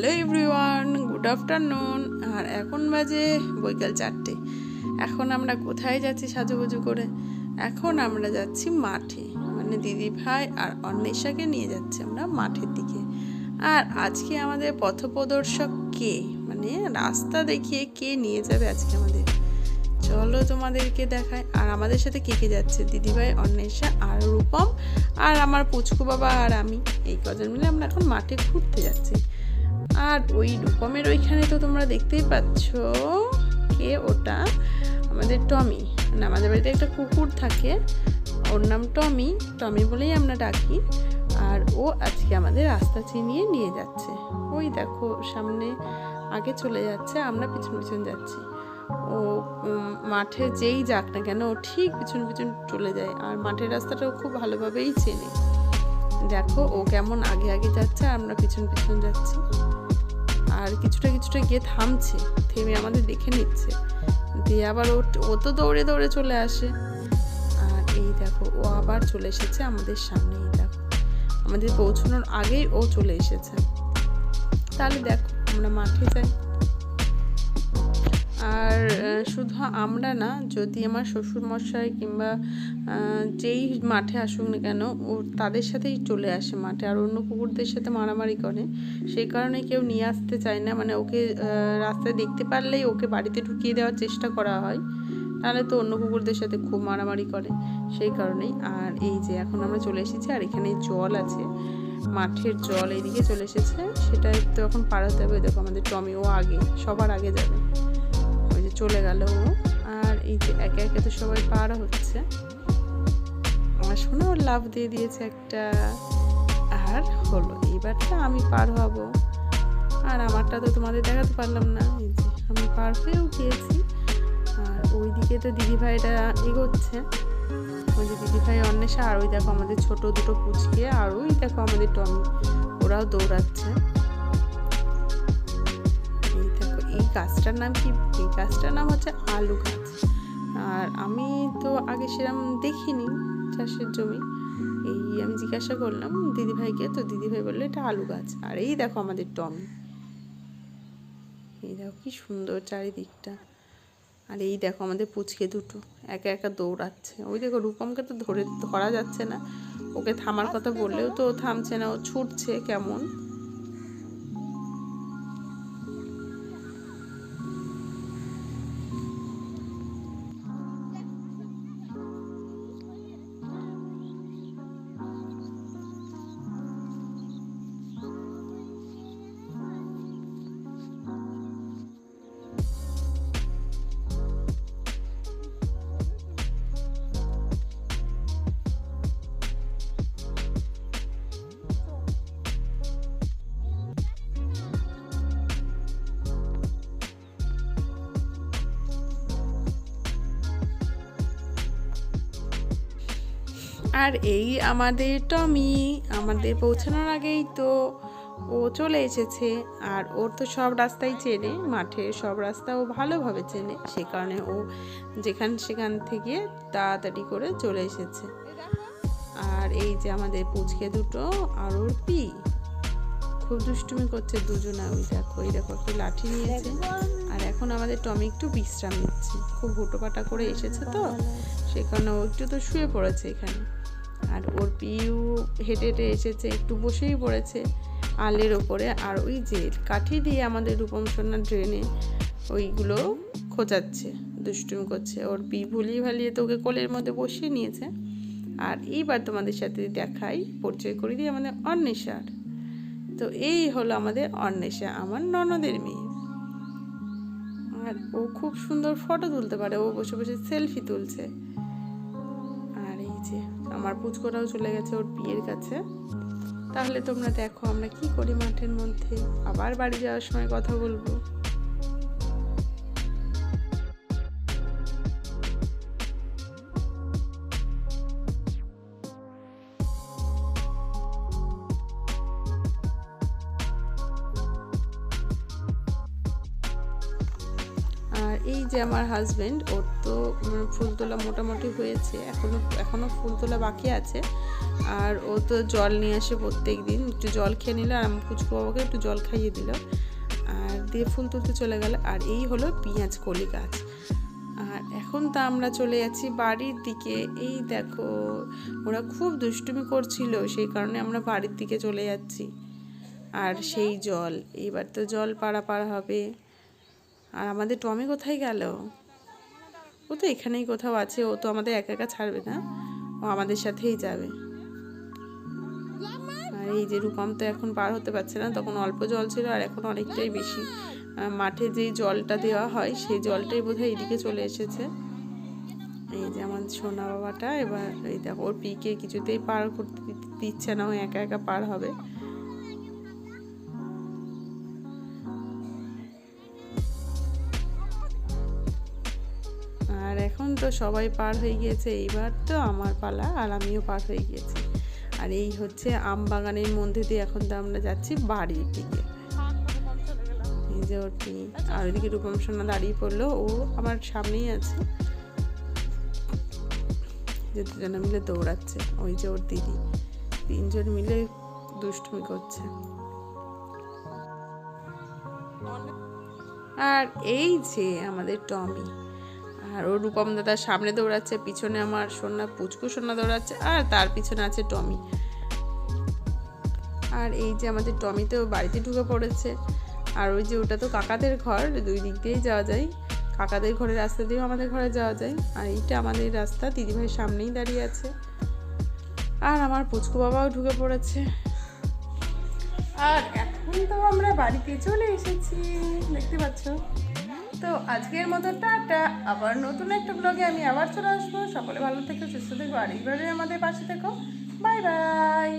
Hello everyone, good afternoon. আর এখন বাজে বৈকাল চারটে। এখন আমরা কোথায় যাচ্ছি সাজুগুজু করে? এখন আমরা যাচ্ছি মাঠে। মানে দিদি ভাই আর অন্বেষাকে নিয়ে যাচ্ছি আমরা মাঠের দিকে। আর আজকে আমাদের পথপ্রদর্শক কে? মানে রাস্তা দেখিয়ে কে নিয়ে যাবে আজকে আমাদের? চলো তোমাদেরকে দেখায় আর আমাদের সাথে কে কে যাচ্ছে? দিদিভাই অন্বেষা আর রূপম। আর আমার পুচকু বাবা আর আমি। এই কজন মিলে আমরা এখন মাঠে ঘুরতে যাচ্ছি। আর ওই রূপমের ওইখানে তো তোমরা দেখতেই পাচ্ছ কে ওটা? আমাদের টমি। মানে আমাদের বাড়িতে একটা কুকুর থাকে। ওর নাম টমি। টমি বলেই আমরা ডাকি। আর ও আজকে আমাদের রাস্তা চিনিয়ে নিয়ে যাচ্ছে। ওই দেখো, সামনে আগে চলে যাচ্ছে, আমরা পিছন পিছন যাচ্ছি। ও মাঠে যেই যাক না কেন, ও ঠিক পিছন পিছন চলে যায়। আর মাঠের রাস্তাটাও খুব ভালোভাবেই চেনে। দেখো, ও কেমন আগে আগে যাচ্ছে, আর আমরা পিছন পিছন যাচ্ছি। আর কিছুটা কিছুটা গিয়ে থামছে, থেমে আমাদের দেখে নিচ্ছে। দিয়ে আবার ও তো দৌড়ে দৌড়ে চলে আসে। আর এই দেখো, ও আবার চলে এসেছে আমাদের সামনেই দেখো। আমাদের পৌঁছানোর আগেই ও চলে এসেছে। তাহলে দেখো, আমরা মাঠে যাই। শুধু আমরা না, যদি আমার শ্বশুর মশাই কিংবা যেই মাঠে আসুক না কেন, ও তাদের সাথেই চলে আসে মাঠে, আর অন্য কুকুরদের সাথে মারামারি করে, সেই কারণে কেউ নিয়ে আসতে চায় না। মানে ওকে রাস্তায় দেখতে পারলেই ওকে বাড়িতে ঢুকিয়ে দেওয়ার চেষ্টা করা হয়, তাহলে তো অন্য কুকুরদের সাথে খুব মারামারি করে, সেই কারণেই। আর এই যে এখন আমরা চলে এসেছি, আর এখানে জল আছে, মাঠের জল এইদিকে চলে এসেছে সেটা তো এখন পার হতে হবে। দেখো আমাদের টমি ও আগে, সবার আগে যাবে। চলে গেল ও। আর এই যে একে একে তো সবাই পার হচ্ছে। আমার শোনা, ওর লাভ দিয়ে দিয়েছে একটা। আর হলো এইবারটা আমি পার হব। আর আমারটা তো তোমাদের দেখাতে পারলাম না। এই আমি পার হয়েও গিয়েছি। আর ওইদিকে তো দিদিভাইরা এগোচ্ছে। ওই যে দিদিভাই অন্বেষা, আর ওই দেখো আমাদের ছোট দুটো পুচকে, আর ওই দেখো আমাদের টমি। ওরাও দৌড়াচ্ছে। এই গাছটার নাম কি? এই গাছটার নাম হচ্ছে আলু গাছ। আর আমি তো আগে সেরকম দেখিনি চাষের জমি। এই আমি জিজ্ঞাসা করলাম, দিদিভাইকে, তো দিদিভাই বলল এটা আলু গাছ। আর এই দেখো আমাদের টমি। এই দেখো কি সুন্দর চারিদিকটা। আর এই দেখো আমাদের পুচকে দুটো, একা একা দৌড়াচ্ছে। ওই দেখো রূপমকে তো ধরে, ধরা যাচ্ছে না। ওকে থামার কথা বললেও তো থামছে না, ও ছুটছে কেমন? আর এই আমাদের টমি আমাদের পৌঁছানোর আগেই তো ও চলে এসেছে। আর ওর তো সব রাস্তাই চেনে, মাঠে সব রাস্তা ও ভালোভাবে চেনে। সে কারণে ও যেখান সেখান থেকে তাড়াতাড়ি করে চলে এসেছে। আর এই যে আমাদের পুচকে দুটো আর ওর পি। খুব দুষ্টুমি করছে দুজনা ওই দেখো ওই দেখো একটু লাঠি নিয়েছে। আর এখন আমাদের টমি একটু বিশ্রাম নিচ্ছে। খুব হুটোপাটা করে এসেছে তো, সে কারণে ও একটু তো শুয়ে পড়েছে এখানে। আর ওর পিউ হেঁটে হেঁটে এসেছে, একটু বসেই পড়েছে আলের ওপরে। আর ওই যে কাঠি দিয়ে আমাদের রূপম সোনা ড্রেনে ওইগুলো খোঁচাচ্ছে, দুষ্টুমি করছে। ওর পি ভুলিয়ে ভালিয়ে তো ওকে কোলের মধ্যে বসিয়ে নিয়েছে। আর এইবার তোমাদের সাথে দেখাই, পরিচয় করে দিই আমাদের অন্বেষার। তো এই হলো আমাদের অন্বেষা, আমার ননদের মেয়ে। আর ও খুব সুন্দর ফটো তুলতে পারে, ও বসে বসে সেলফি তুলছে। আর এই যে আমার পুচকোটাও চলে গেছে ওর বিয়ের কাছে। তাহলে তোমরা দেখো আমরা কি করি মাঠের মধ্যে। আবার বাড়ি যাওয়ার সময় কথা বলব। যে আমার হাজবেন্ড ওর তো ফুল তোলা মোটামুটি হয়েছে, এখনও এখনও ফুল তোলা বাকি আছে। আর ও তো জল নিয়ে আসে প্রত্যেক দিন একটু জল খেয়ে নিল আর আমার পুচকু বাবাকে একটু জল খাইয়ে দিল। আর দিয়ে ফুল তুলতে চলে গেল। আর এই হলো পেঁয়াজ কলি গাছ। আর এখন তো আমরা চলে যাচ্ছি বাড়ির দিকে। এই দেখো, ওরা খুব দুষ্টুমি করছিল, সেই কারণে আমরা বাড়ির দিকে চলে যাচ্ছি। আর সেই জল এইবার তো জল পাড়া পাড়া হবে। আর আমাদের টমি কোথায় গেল? ও তো এখানেই কোথাও আছে, ও তো আমাদের একা একা ছাড়বে না। ও আমাদের সাথেই যাবে। আর এই যে রূপম তো এখন পার হতে পারছে না, তখন অল্প জল ছিল আর এখন অনেকটাই বেশি। মাঠে যেই জলটা দেওয়া হয়, সেই জলটাই বোধহয় এদিকে চলে এসেছে। এই যে আমার সোনা বাবাটা, এবার এই দেখো, ওর পিকে কিছুতেই পার করতে দিচ্ছে না, ও একা একা পার হবে। এখন তো সবাই পার হয়ে গিয়েছে, এইবার তো আমার পালা আর আমিও পার হয়ে গিয়েছি। আর এই হচ্ছে আম বাগানের মধ্যে দিয়ে এখন তো আমরা যাচ্ছি বাড়ির দিকে। এই যে ওর আর ওইদিকে রূপম সোনা দাঁড়িয়ে পড়ল, ও আমার সামনেই আছে। যে দুজনে মিলে দৌড়াচ্ছে, ওই যে ওর দিদি। তিনজন মিলে দুষ্টুমি করছে। আর এই যে আমাদের টমি আর ও রূপম দাদার সামনে দৌড়াচ্ছে, পিছনে আমার সোনা, পুচকু সোনা দৌড়াচ্ছে, আর তার পিছনে আছে টমি। আর এই যে আমাদের টমি তো বাড়িতে ঢুকে পড়েছে। আর ওই যে ওটা তো কাকাদের ঘর, দুই দিক দিয়েই যাওয়া যায়। কাকাদের ঘরের রাস্তা দিয়েও আমাদের ঘরে যাওয়া যায়। আর এইটা আমাদের রাস্তা, দিদিভাইয়ের সামনেই দাঁড়িয়ে আছে। আর আমার পুচকু বাবাও ঢুকে পড়েছে। আর এখন তো আমরা বাড়িতে চলে এসেছি, দেখতে পাচ্ছ? তো আজকের মতো টাটা। আবার নতুন একটা ব্লগে আমি আবার চলে আসব। সকলে ভালো থেকো, সুস্থ থেকো, আর এইবারে আমাদের পাশে থেকো। Bye bye